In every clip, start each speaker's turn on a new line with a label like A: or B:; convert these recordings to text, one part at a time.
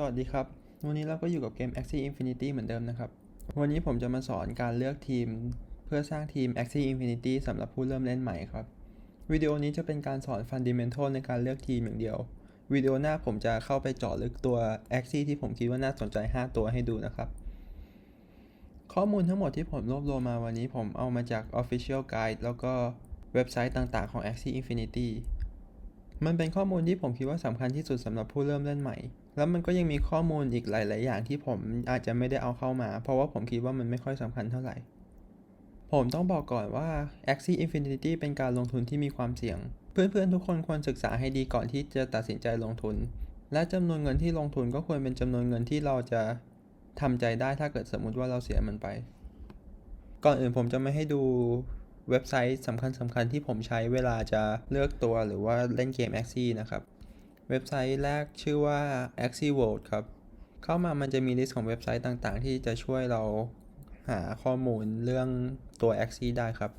A: สวัสดีครับ วันนี้เราก็อยู่กับเกม Axie Infinity เหมือนเดิมนะครับ วันนี้ผมจะมาสอนการเลือกทีม เพื่อสร้างทีม Axie Infinity สำหรับผู้เริ่มเล่นใหม่ครับ วิดีโอนี้จะเป็นการสอน Fundamental ในการเลือกทีมอย่างเดียว วิดีโอหน้าผมจะเข้าไปเจาะลึกตัว Axie ที่ผมคิดว่าน่าสนใจ 5 ตัวให้ดูนะครับ ข้อมูลทั้งหมดที่ผมรวบรวมมาวันนี้ผมเอามาจาก Official Guide แล้วก็เว็บไซต์ต่างๆของ Axie Infinity มันเป็นข้อมูลที่ผมคิดว่าสำคัญที่สุดสำหรับผู้เริ่มเล่นใหม่ แล้วมันก็ยังมีข้อมูลอีกหลาย ๆ อย่างที่ผมอาจจะไม่ได้เอาเข้ามา เพราะว่าผมคิดว่ามันไม่ค่อยสำคัญเท่าไหร่ ผมต้องบอกก่อนว่า Axie Infinity เป็นการลงทุนที่มีความเสี่ยง เพื่อน ๆ ทุกคนควรศึกษาให้ดีก่อนที่จะตัดสินใจลงทุน และจำนวนเงินที่ลงทุนก็ควรเป็นจำนวนเงินที่เราจะทำใจได้ถ้าเกิดสมมุติว่าเราเสียมันไป ก่อนอื่นผมจะไม่ให้ดู เว็บไซต์สำคัญสำคัญที่ผมใช้เวลาจะเลือกตัวหรือว่าเล่นเกม Axie นะครับ เว็บไซต์แรกชื่อว่า Axie World ครับ เข้ามามันจะมีลิสต์ของเว็บไซต์ต่างๆ ที่จะช่วยเราหาข้อมูลเรื่องตัว Axie ได้ครับ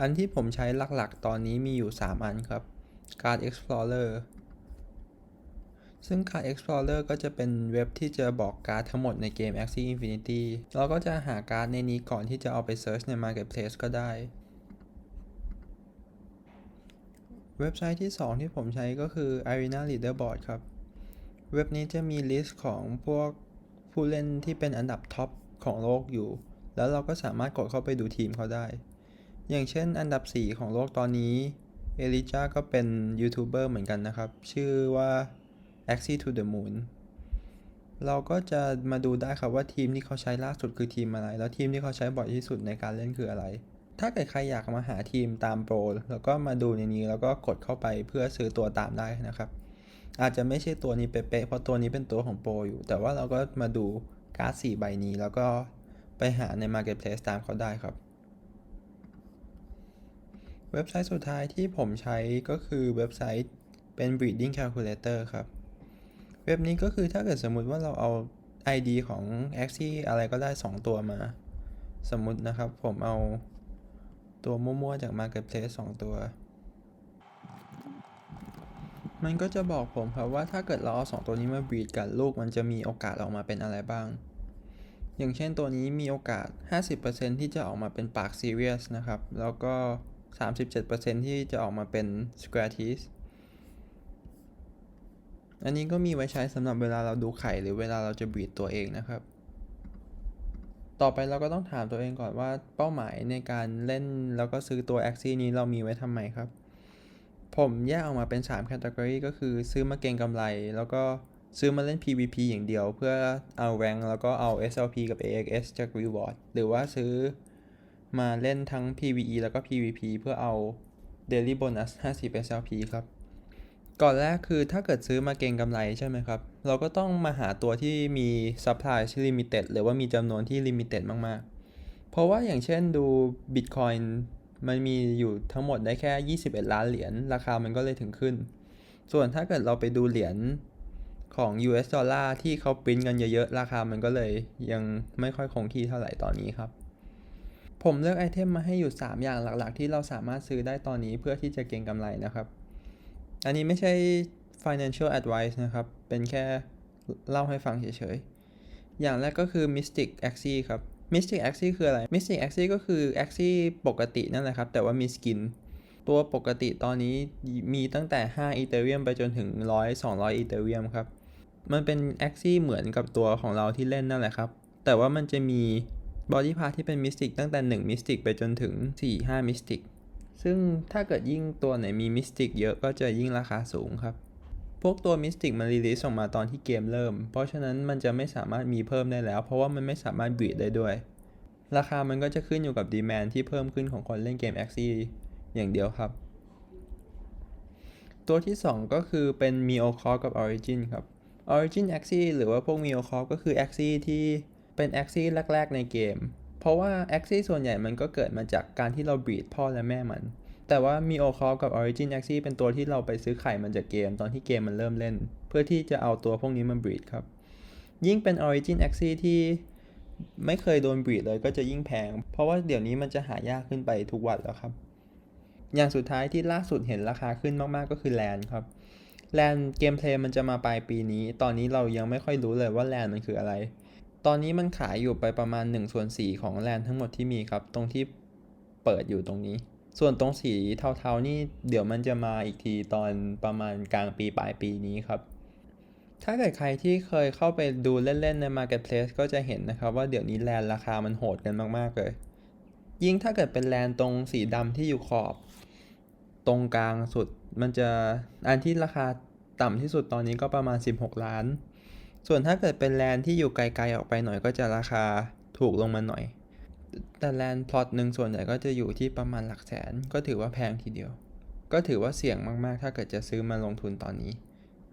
A: อันที่ผมใช้หลักๆ ตอนนี้มีอยู่ 3 อันครับ Card Explorer ซึ่ง Card Explorer ก็จะเป็นเว็บที่จะบอกการ์ดทั้งหมดในเกม Axie Infinity เราก็จะหาการ์ดในนี้ก่อนที่จะเอาไปเซิร์ชใน Marketplace ก็ได้ เว็บไซต์ที่ 2 ที่ผมใช้ก็คือ Arena Leaderboard ครับ เว็บนี้จะมีลิสต์ของพวกผู้เล่นที่เป็นอันดับท็อปของโลกอยู่ แล้วเราก็สามารถกดเข้าไปดูทีมเขาได้ อย่างเช่น อันดับ 4 ของโลกตอนนี้ เอลิจาก็เป็นยูทูบเบอร์เหมือนกันนะครับ ชื่อว่า Axie to the Moon เราก็จะมาดูได้ครับว่าทีมที่เขาใช้ล่าสุดคือทีมอะไร แล้วทีมที่เขาใช้บ่อยที่สุดในการเล่นคืออะไร ถ้าเกิดใครอยากมาหาทีมตามโปรแล้วก็มาดูในนี้แล้วก็กดเข้าไปเพื่อซื้อตัวตามได้นะครับ อาจจะไม่ใช่ตัวนี้เป๊ะๆเพราะตัวนี้เป็นตัวของโปรอยู่ แต่ว่าเราก็มาดูการ์ด4ใบนี้ แล้วก็ไปหาใน Marketplace ตามเขาได้ครับ เว็บไซต์สุดท้ายที่ผมใช้ก็คือเว็บไซต์เป็น Breeding Calculator ครับ เว็บนี้ก็คือถ้าเกิดสมมุติว่าเราเอา ID ของ Axie อะไรก็ได้ 2 ตัวมา สมมุตินะครับผมเอาตัวมั่วๆ จาก Marketplace 2 ตัว มันก็จะบอกผมครับว่าถ้าเกิดเราเอา 2 ตัวนี้มาบีดกันลูกมันจะมีโอกาสออกมาเป็นอะไรบ้าง อย่างเช่นตัวนี้มีโอกาส 50%ที่จะออกมาเป็นปาก Serious นะครับ แล้วก็ 37%ที่จะออกมาเป็น Squareteeth อันนี้ก็มีไว้ใช้สำหรับเวลาเราดูไข่หรือเวลาเราจะบีดตัวเองนะครับ ต่อไปเราก็ต้องถามตัวเองก่อนว่าเป้าหมายในการเล่นแล้วก็ซื้อตัว Axie นี้เรามีไว้ทำไมครับ ผมแยกออกมาเป็น3 category ก็คือซื้อมาเก็งกำไร แล้วก็ซื้อมาเล่น PVP อย่างเดียว เพื่อเอา rank แล้วก็เอา SLP กับ AXS จาก reward หรือว่าซื้อมาเล่นทั้ง PVE แล้วก็ PVP เพื่อเอา daily bonus 50 SLP ครับ ก่อนแรกคือถ้าเกิดซื้อมาเก็งกำไรใช่ไหมครับ เราก็ต้องมาหาตัวที่มี supply ที่ limited หรือว่ามีจำนวนที่ limited มากๆ เพราะว่าอย่างเช่นดู Bitcoin มันมีอยู่ทั้งหมดได้แค่ 21 ล้านเหรียญราคามันก็เลยถึงขึ้น ส่วนถ้าเกิดเราไปดูเหรียญของ US ดอลลาร์ที่เขาปริ้นกันเยอะๆ ราคามันก็เลยยังไม่ค่อยคงที่เท่าไหร่ตอนนี้ครับ ผมเลือกไอเทมมาให้อยู่ 3 อย่างหลักๆ ที่เราสามารถซื้อได้ตอนนี้เพื่อที่จะเก็งกำไรนะครับ อันนี้ไม่ใช่ financial advice นะครับ เป็นแค่เล่าให้ฟังเฉยๆ อย่างแรกก็คือ Mystic Axie ครับ Mystic Axie คืออะไร Mystic Axie ก็คือ Axie ปกตินั่นแหละครับ แต่ว่ามีสกิน ตัวปกติตอนนี้มีตั้งแต่ 5 อีเ e เรียมไปจนถึง 100 200 อีเ e เรียมครับ มันเป็น Axie เหมือนกับตัวของเราที่เล่นนั่นแหละครับ แต่ว่ามันจะมี Body Part ที่เป็น Mystic ตั้งแต่1 Mystic ไปจนถึง 4 5 Mystic ซึ่งถ้าเกิดยิ่งตัวไหนมี Mystic เยอะก็จะยิ่งราคาสูงครับ พวกตัว Mystic มันรีลิสออกมาตอนที่เกมเริ่ม เพราะฉะนั้นมันจะไม่สามารถมีเพิ่มได้แล้ว เพราะว่ามันไม่สามารถบีดได้ด้วย ราคามันก็จะขึ้นอยู่กับดีแมนที่เพิ่มขึ้นของคนเล่นเกม Axie อย่างเดียวครับ ตัวที่ 2 ก็คือเป็น Mio Corp กับ Origin ครับ Origin a x i หรือว่าพวก Mio Corp ก็คือ a x i ที่เป็น a x i แรก ๆ ในเกม เพราะว่า Axie ส่วนใหญ่มันก็เกิดมาจากการที่เราบีดพ่อและแม่มัน แต่ว่า Mio Corp กับ Origin Axie เป็นตัวที่เราไปซื้อไข่มันจากเกมตอนที่เกมมันเริ่มเล่น เพื่อที่จะเอาตัวพวกนี้มาบีดครับ ยิ่งเป็น Origin Axie ที่ไม่เคยโดนบีดเลยก็จะยิ่งแพง เพราะว่าเดี๋ยวนี้มันจะหายากขึ้นไปทุกวันแล้วครับ อย่างสุดท้ายที่ล่าสุดเห็นราคาขึ้นมากๆก็คือแลนครับแลนเกมเพลย์มันจะมาปลายปีนี้ ตอนนี้เรายังไม่ค่อยรู้เลยว่าแลนมันคืออะไร ตอนนี้มันขายอยู่ไปประมาณ1ส่วน4ของแลนทั้งหมดที่มีครับ ตรงที่เปิดอยู่ตรงนี้ ส่วนตรงสีเทาๆนี่เดี๋ยวมันจะมาอีกทีตอนประมาณกลางปีปลายปีนี้ครับ ถ้าเกิดใครที่เคยเข้าไปดูเล่นๆใน Marketplace ก็จะเห็นนะครับว่าเดี๋ยวนี้แลนราคามันโหดกันมากๆเลย ยิ่งถ้าเกิดเป็นแลนตรงสีดำที่อยู่ขอบ ตรงกลางสุดมันจะอันที่ราคาต่ำที่สุดตอนนี้ก็ประมาณ 16 ล้าน ส่วนถ้าเกิดเป็นแลนที่อยู่ไกลๆออกไปหน่อยก็จะราคาถูกลงมาหน่อย แต่แลนพลอตหนึ่งส่วนใหญ่ก็จะอยู่ที่ประมาณหลักแสน ก็ถือว่าแพงทีเดียว ก็ถือว่าเสี่ยงมากๆ ถ้าเกิดจะซื้อมาลงทุนตอนนี้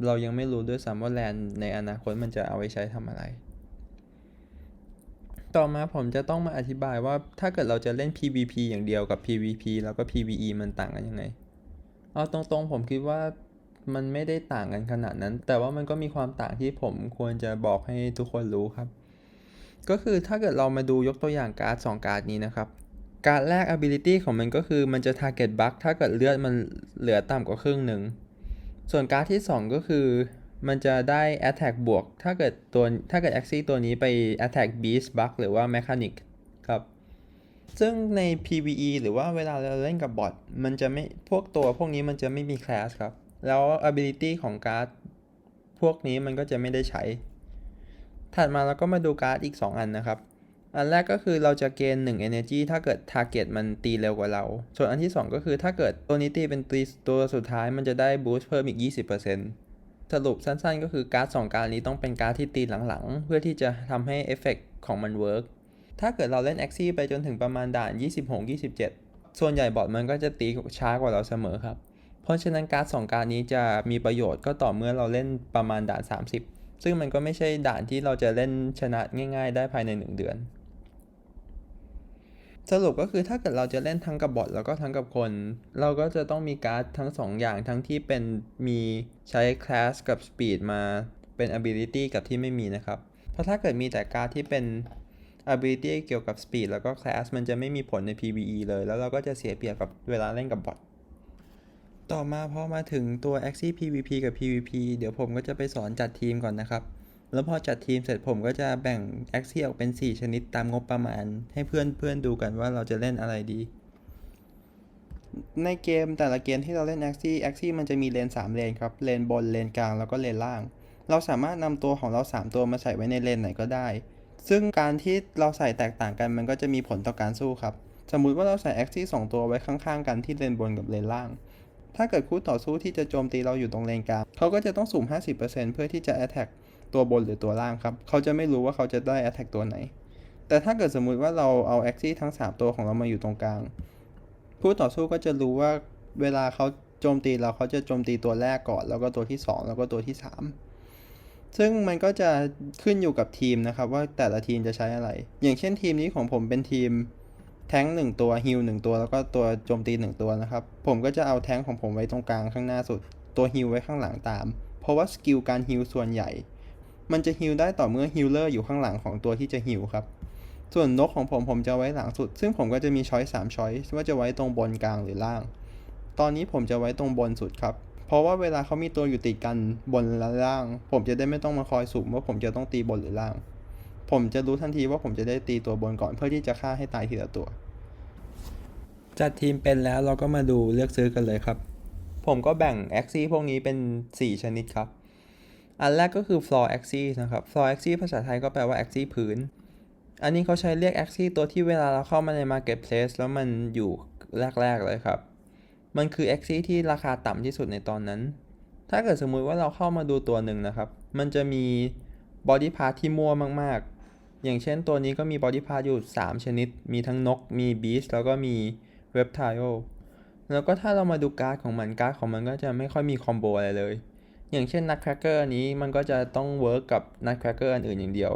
A: เรายังไม่รู้ด้วยซ้ำว่าแลนในอนาคตมันจะเอาไว้ใช้ทำอะไร ต่อมาผมจะต้องมาอธิบายว่าถ้าเกิดเราจะเล่น PVP อย่างเดียวกับ PVP แล้วก็ PVE มันต่างกันยังไง เอาตรงๆผมคิดว่า มันไม่ได้ต่างกันขนาดนั้น แต่ว่ามันก็มีความต่างที่ผมควรจะบอกให้ทุกคนรู้ครับ ก็คือถ้าเกิดเรามาดูยกตัวอย่างการ์ด2การ์ดนี้นะครับ การ์ดแรก ability ของมันก็คือมันจะ target bug ถ้าเกิดเลือดมันเหลือต่ำกว่าครึ่งหนึ่ง ส่วนการ์ดที่ 2 ก็คือมันจะได้ attack บวก ถ้าเกิดตัวถ้าเกิด axis ตัวนี้ไป attack beast bug หรือว่า mechanic ครับซึ่งใน PVE หรือว่าเวลาเราเล่นกับบอทมันจะไม่พวกตัวพวกนี้มันจะไม่มีคลาสครับ แล้ว ability ของการ์ดพวกนี้มันก็จะไม่ได้ใช้ ถัดมาเราก็มาดูการ์ดอีก 2 อันนะครับ อันแรกก็คือเราจะเกณฑ์1 energy ถ้าเกิด target มันตีเร็วกว่าเรา ส่วนอันที่ 2 ก็คือถ้าเกิดตัวนี้ตีเป็นตีตัวสุดท้ายมันจะได้ boost เพิ่มอีก 20%สรุปสั้นๆ ก็คือการ์ด2การ์ดนี้ต้องเป็นการ์ดที่ตีหลังๆ เพื่อที่จะทำให้เอฟเฟกของมันเวิร์กถ้าเกิดเราเล่น a x ซี่ไปจนถึงประมาณด่าน 26 27 ส่วนใหญ่บอทมันก็จะตีช้ากว่าเราเสมอครับ เพราะฉะนั้นการ์ดสองการ์ดนี้จะมีประโยชน์ก็ต่อเมื่อเราเล่นประมาณด่าน 30 ซึ่งมันก็ไม่ใช่ด่านที่เราจะเล่นชนะง่าย ๆ ได้ภายใน 1 เดือน สรุปก็คือถ้าเกิดเราจะเล่นทั้งกับบอทแล้วก็ทั้งกับคน เราก็จะต้องมีการ์ดทั้ง 2 อย่างทั้งที่เป็นมีใช้คลาสกับสปีดมาเป็น ability กับที่ไม่มีนะครับ เพราะถ้าเกิดมีแต่การ์ดที่เป็น ability เกี่ยวกับ speed แล้วก็ class มันจะไม่มีผลใน PVE เลย แล้วเราก็จะเสียเปรียบกับเวลาเล่นกับบอท ต่อมาพอมาถึงตัว Axie PVP กับ PVP เดี๋ยวผมก็จะไปสอนจัดทีมก่อนนะครับ แล้วพอจัดทีมเสร็จผมก็จะแบ่ง Axie ออกเป็น 4 ชนิดตามงบประมาณ ให้เพื่อนเพื่อนดูกันว่าเราจะเล่นอะไรดี ในเกมแต่ละเกมที่เราเล่น Axie Axie มันจะมีเลน 3 เลนครับ เลนบน เลนกลาง แล้วก็เลนล่าง เราสามารถนำตัวของเรา 3 ตัวมาใส่ไว้ในเลนไหนก็ได้ ซึ่งการที่เราใส่แตกต่างกันมันก็จะมีผลต่อการสู้ครับ สมมุติว่าเราใส่ Axie 2 ตัวไว้ข้างๆ กันที่เลนบนกับเลนล่าง ถ้าเกิดคู่ต่อสู้ที่จะโจมตีเราอยู่ตรงเลนกลางเขาก็จะต้องสุ่ม 50%เพื่อที่จะ attack ตัวบนหรือตัวล่างครับ เขาจะไม่รู้ว่าเขาจะได้ attack ตัวไหน แต่ถ้าเกิดสมมุติว่าเราเอา Axie ทั้ง 3 ตัวของเรามาอยู่ตรงกลาง คู่ต่อสู้ก็จะรู้ว่าเวลาเขาโจมตีเราเขาจะโจมตีตัวแรกก่อน แล้วก็ตัวที่ 2 แล้วก็ตัวที่ 3 ซึ่งมันก็จะขึ้นอยู่กับทีมนะครับว่าแต่ละทีมจะใช้อะไร อย่างเช่นทีมนี้ของผมเป็นทีม แท้งหนึ่งตัวฮิลหนึ่งตัวแล้วก็ตัวโจมตีหนึ่งตัวนะครับ ผมก็จะเอาแท้งของผมไว้ตรงกลางข้างหน้าสุด ตัวฮิลไว้ข้างหลังตาม เพราะว่าสกิลการฮิลส่วนใหญ่ มันจะฮิลได้ต่อเมื่อฮิลเลอร์อยู่ข้างหลังของตัวที่จะฮิลครับ ส่วนนกของผมผมจะไว้หลังสุด ซึ่งผมก็จะมีช้อยสามช้อยว่าจะไว้ตรงบนกลางหรือล่าง ตอนนี้ผมจะไว้ตรงบนสุดครับ เพราะว่าเวลาเขามีตัวอยู่ติดกันบนและล่าง ผมจะได้ไม่ต้องมาคอยสุ่มว่าผมจะต้องตีบนหรือล่างผมจะรู้ทันทีว่าผมจะได้ตีตัวบนก่อนเพื่อที่จะฆ่าให้ตายทีละตัว จัดทีมเป็นแล้วเราก็มาดูเลือกซื้อกันเลยครับ ผมก็แบ่ง Axie พวกนี้เป็น 4 ชนิดครับ อันแรกก็คือ floor Axie นะครับ floor Axie ภาษาไทยก็แปลว่า Axie พื้น อันนี้เขาใช้เรียก Axie ตัวที่เวลาเราเข้ามาใน Marketplace แล้วมันอยู่แรก ๆ เลยครับ มันคือ Axie ที่ราคาต่ำที่สุดในตอนนั้น ถ้าเกิดสมมุติว่าเราเข้ามาดูตัวหนึ่งนะครับ มันจะมี body part ที่มั่วมาก ๆ อย่างเช่นตัวนี้ก็มี body part อยู่ 3 ชนิด มีทั้งนก มี beast แล้วก็มี reptile แล้วก็ถ้าเรามาดูการ์ดของมันการ์ดของมันก็จะไม่ค่อยมีคอมโบอะไรเลย อย่างเช่น nutcracker อันนี้มันก็จะต้องเวิร์กกับ nutcracker อันอื่นอย่างเดียว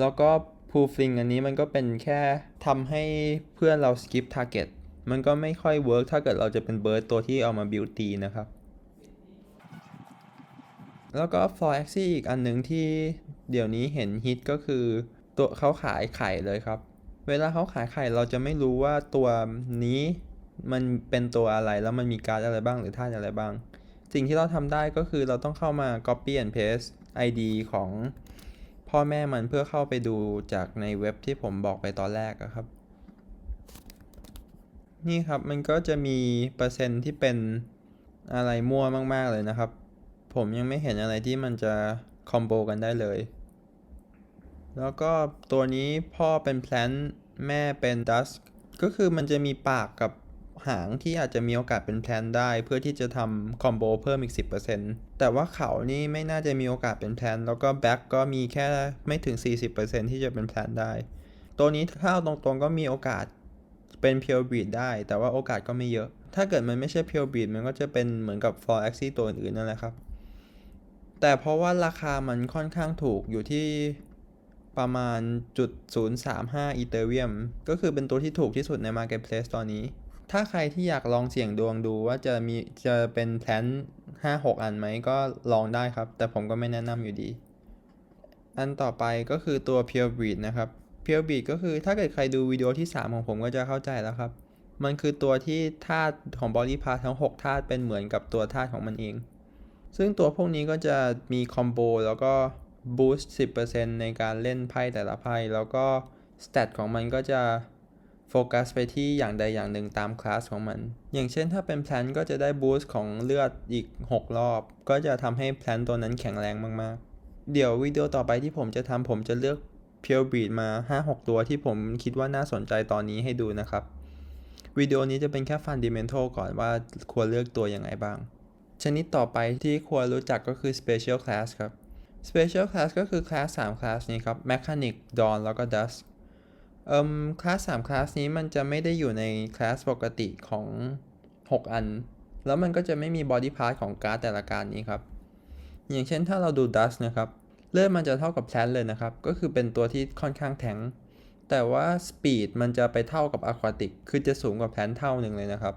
A: แล้วก็ pull fling อันนี้มันก็เป็นแค่ทำให้เพื่อนเรา skip target มันก็ไม่ค่อยเวิร์กถ้าเกิดเราจะเป็นเบิร์ดตัวที่เอามาบิวตีนะครับ แล้วก็ f l o r a x i อีกอันหนึ่งที่เดี๋ยวนี้เห็นฮิตก็คือตัวเขาขายไข่เลยครับ เวลาเขาขายไข่เราจะไม่รู้ว่าตัวนี้มันเป็นตัวอะไรแล้วมันมีการ์ดอะไรบ้างหรือธาตุอะไรบ้าง สิ่งที่เราทำได้ก็คือเราต้องเข้ามา copy and paste ID ของพ่อแม่มันเพื่อเข้าไปดูจากในเว็บที่ผมบอกไปตอนแรกอะครับ นี่ครับมันก็จะมีเปอร์เซ็นต์ที่เป็นอะไรมั่วมาก ๆ เลยนะครับ ผมยังไม่เห็นอะไรที่มันจะคอมโบกันได้เลย แล้วก็ตัวนี้พ่อเป็นแพลนแม่เป็นดัสก็คือมันจะมีปากกับหางที่อาจจะมีโอกาสเป็นแพลนได้ เพื่อที่จะทำคอมโบเพิ่มอีก 10%แต่ว่าเขานี่ไม่น่าจะมีโอกาสเป็นแพลนแล้วก็แบ็กก็มีแค่ไม่ถึง 40%ที่จะเป็นแพลนได้ ตัวนี้ถ้าเอาตรงๆก็มีโอกาสเป็นเพียวบีดได้ แต่ว่าโอกาสก็ไม่เยอะ ถ้าเกิดมันไม่ใช่เพียวบีดมันก็จะเป็นเหมือนกับ for a x i ตัวอื่นๆนั่นแหละครับ แต่เพราะว่าราคามันค่อนข้างถูกอยู่ที่ ประมาณจุด035อีเทเรียมก็คือเป็นตัวที่ถูกที่สุดใน Marketplace ตอนนี้ ถ้าใครที่อยากลองเสี่ยงดวงดูว่าจะมีจะเป็นแพลน5-6 อันไหมก็ลองได้ครับ แต่ผมก็ไม่แนะนำอยู่ดี อันต่อไปก็คือตัว Pure Breed นะครับ Pure Breed ก็คือถ้าเกิดใครดูวิดีโอที่ 3 ของผมก็จะเข้าใจแล้วครับ มันคือตัวที่ธาตุของ Body Part ทั้ง 6ธาตุเป็นเหมือนกับตัวธาตุของมันเอง ซึ่งตัวพวกนี้ก็จะมีคอมโบแล้วก็ บูสต์10%ในการเล่นไพ่แต่ละไพ่ แล้วก็สเตตของมันก็จะโฟกัสไปที่อย่างใดอย่างหนึ่งตามคลาสของมัน อย่างเช่นถ้าเป็นแพลนก็จะได้บูสต์ของเลือดอีก 6 รอบ ก็จะทำให้แพลนตัวนั้นแข็งแรงมากๆ เดี๋ยววิดีโอต่อไปที่ผมจะทำผมจะเลือก Pure Breed มา 5-6 ตัวที่ผมคิดว่าน่าสนใจตอนนี้ให้ดูนะครับ วิดีโอนี้จะเป็นแค่ Fundamental ก่อนว่าควรเลือกตัวยังไงบ้าง ชนิดต่อไปที่ควรรู้จักก็คือ Special Class ครับ Special Class ก็คือคลาส3คลาสนี้ครับ Mechanic Dawn แล้วก็ Dust เอ่มคลาส3คลาสนี้มันจะไม่ได้อยู่ในคลาสปกติของ 6 อัน แล้วมันก็จะไม่มี Body Part ของการ์ดแต่ละการนี้ครับ อย่างเช่นถ้าเราดู Dust นะครับ เลือดมันจะเท่ากับแพลนเลยนะครับ ก็คือเป็นตัวที่ค่อนข้างแทงแต่ว่า Speed มันจะไปเท่ากับ Aquatic คือจะสูงกว่าแพลนเท่าหนึ่งเลยนะครับ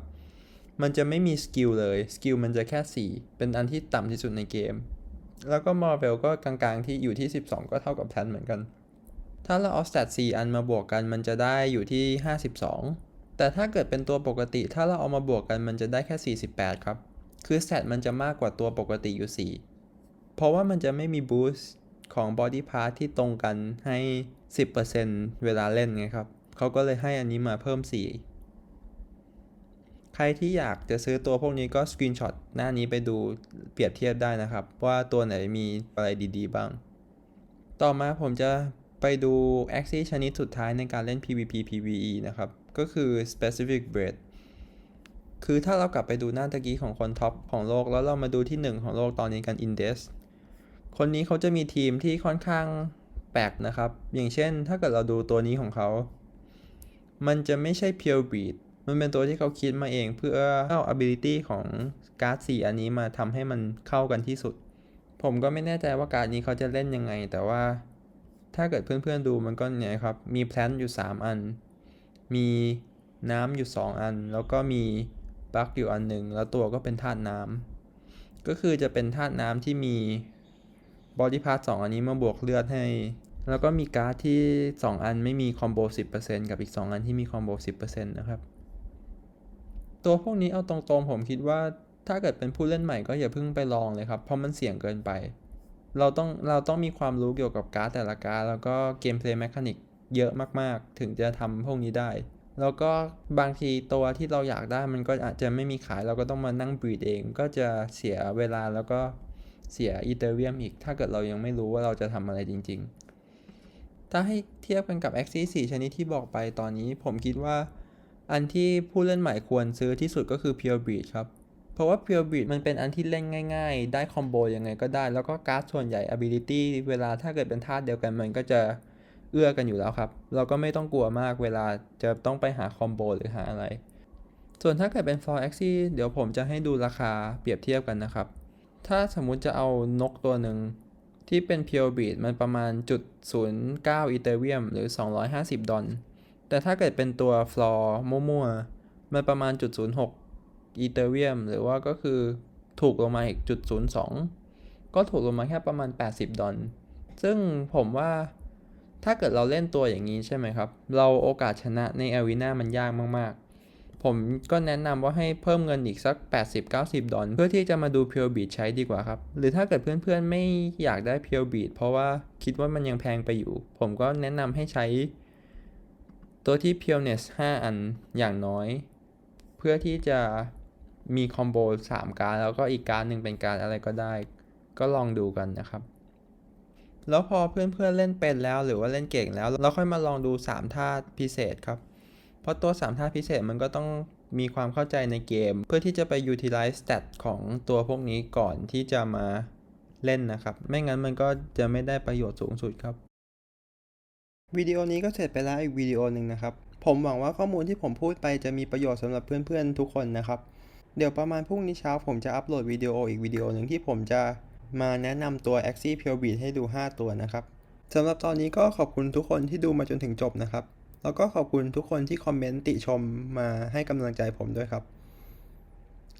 A: มันจะไม่มีสกิลเลย สกิลมันจะแค่ 4 เป็นอันที่ต่ำที่สุดในเกม แล้วก็มอร์เวลก็กลางๆที่อยู่ที่ 12 ก็เท่ากับแพลนเหมือนกัน ถ้าเราเอาส t ต4อันมาบวกกันมันจะได้อยู่ที่ 52 แต่ถ้าเกิดเป็นตัวปกติ ถ้าเราเอามาบวกกันมันจะได้แค่ 48 ครับ คือส t ตมันจะมากกว่าตัวปกติอยู่ 4 เพราะว่ามันจะไม่มีบูสต์ของ Body Part ที่ตรงกันให้ 10%เวลาเล่นไงครับ เขาก็เลยให้อันนี้มาเพิ่ม 4 ครที่อยากจะซื้อตัวพวกนี้ก็สกรีนช็อตหน้านี้ไปดูเปรียบเทียบได้นะครับ ว่าตัวไหนมีอะไรดีๆบ้าง ต่อมาผมจะไปดู a x i ชนิดสุดท้ายในการเล่น PVP PVE นะครับ ก็คือ Specific Breed คือถ้าเรากลับไปดูหน้าตะกี้ของคนท็อปของโลก แล้วเรามาดูที่ 1 ของโลกตอนนี้กัน Indes คนนี้เขาจะมีทีมที่ค่อนข้างแปลกนะครับ อย่างเช่นถ้าเกิดเราดูตัวนี้ของเขา มันจะไม่ใช่ Pure Breed มันเป็นตัวที่เขาคิดมาเองเพื่อเอา ability ของการ์ด4อันนี้มาทำให้มันเข้ากันที่สุด ผมก็ไม่แน่ใจว่าการ์ดนี้เขาจะเล่นยังไง แต่ว่าถ้าเกิดเพื่อนๆดูมันก็เนี่ยครับ มีแพลนอยู่ 3 อัน มีน้ำอยู่ 2 อัน แล้วก็มีบัคอยู่อันหนึ่งแล้วตัวก็เป็นธาตุน้ำก็คือจะเป็นธาตุน้ำที่มีบอดี้พาร์ท2อันนี้มาบวกเลือดให้ แล้วก็มีการ์ดที่ 2 อันไม่มีคอมโบ 10%กับอีก 2 อันที่มีคอมโบ 10%นะครับ ตัวพวกนี้เอาตรงๆผมคิดว่าถ้าเกิดเป็นผู้เล่นใหม่ก็อย่าเพิ่งไปลองเลยครับ เพราะมันเสี่ยงเกินไป เราต้องเราต้องมีความรู้เกี่ยวกับการ์ดแต่ละการ์ดแล้วก็เกมเพลย์แมคานิกเยอะมากๆ ถึงจะทำพวกนี้ได้ แล้วก็บางทีตัวที่เราอยากได้มันก็อาจจะไม่มีขายเราก็ต้องมานั่งบีดเอง ก็จะเสียเวลาแล้วก็เสียอีเทเรียมอีก ถ้าเกิดเรายังไม่รู้ว่าเราจะทำอะไรจริง ๆ ถ้าให้เทียบกันกับ Axis 4ชนิดที่บอกไปตอนนี้ผมคิดว่า อันที่ผู้เล่นใหม่ควรซื้อที่สุดก็คือ Pure Breed ครับ เพราะว่า Pure Breed มันเป็นอันที่เล่นง่ายๆ ได้คอมโบยังไงก็ได้ แล้วก็การ์ดส่วนใหญ่ ability เวลาถ้าเกิดเป็นธาตุเดียวกันมันก็จะเอื้อกันอยู่แล้วครับ เราก็ไม่ต้องกลัวมากเวลาจะต้องไปหาคอมโบหรือหาอะไร ส่วนถ้าเกิดเป็น For Axis เดี๋ยวผมจะให้ดูราคาเปรียบเทียบกันนะครับ ถ้าสมมุติจะเอานกตัวหนึ่งที่เป็น Pure Breed มันประมาณจุด09อีเทเรียมหรือ 250 ดอลลา แต่ถ้าเกิดเป็นตัว floor มั่วๆ มันประมาณจุด06อีเทเรียมหรือว่าก็คือถูกลงมาอีกจุด02ก็ถูกลงมาแค่ประมาณ 80 ดอลซึ่งผมว่าถ้าเกิดเราเล่นตัวอย่างนี้ใช่ไหมครับ เราโอกาสชนะใน a อ e ีนามันยากมากๆ ผมก็แนะนำว่าให้เพิ่มเงินอีกสัก 80-90 ดอลเพื่อที่จะมาดู Pure Beat ใช้ดีกว่าครับ หรือถ้าเกิดเพื่อนๆไม่อยากได้ Pure Beat เพราะว่าคิดว่ามันยังแพงไปอยู่ ผมก็แนะนำให้ใช้ ตัวที่ Pureness 5 อันอย่างน้อย เพื่อที่จะมีคอมโบ3การแล้วก็อีกการหนึ่งเป็นการอะไรก็ได้ ก็ลองดูกันนะครับ แล้วพอเพื่อนๆเล่นเป็นแล้วหรือว่าเล่นเก่งแล้ว เราค่อยมาลองดู 3ท่าพิเศษครับ เพราะตัว 3ท่าพิเศษมันก็ต้องมีความเข้าใจในเกม เพื่อที่จะไป utilize stat ของตัวพวกนี้ก่อนที่จะมาเล่นนะครับ ไม่งั้นมันก็จะไม่ได้ประโยชน์สูงสุดครับ วิดีโอนี้ก็เสร็จไปแล้วอีกวิดีโอหนึ่งนะครับ ผมหวังว่าข้อมูลที่ผมพูดไปจะมีประโยชน์สำหรับเพื่อนๆทุกคนนะครับ เดี๋ยวประมาณพรุ่งนี้เช้าผมจะอัปโหลดวิดีโออีกวิดีโอหนึ่งที่ผมจะมาแนะนำตัว Axie Pure Beat ให้ดู 5 ตัวนะครับสำหรับตอนนี้ก็ขอบคุณทุกคนที่ดูมาจนถึงจบนะครับ แล้วก็ขอบคุณทุกคนที่คอมเมนต์ติชมมาให้กำลังใจผมด้วยครับ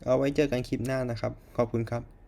A: เอาไว้เจอกันคลิปหน้านะครับ ขอบคุณครับ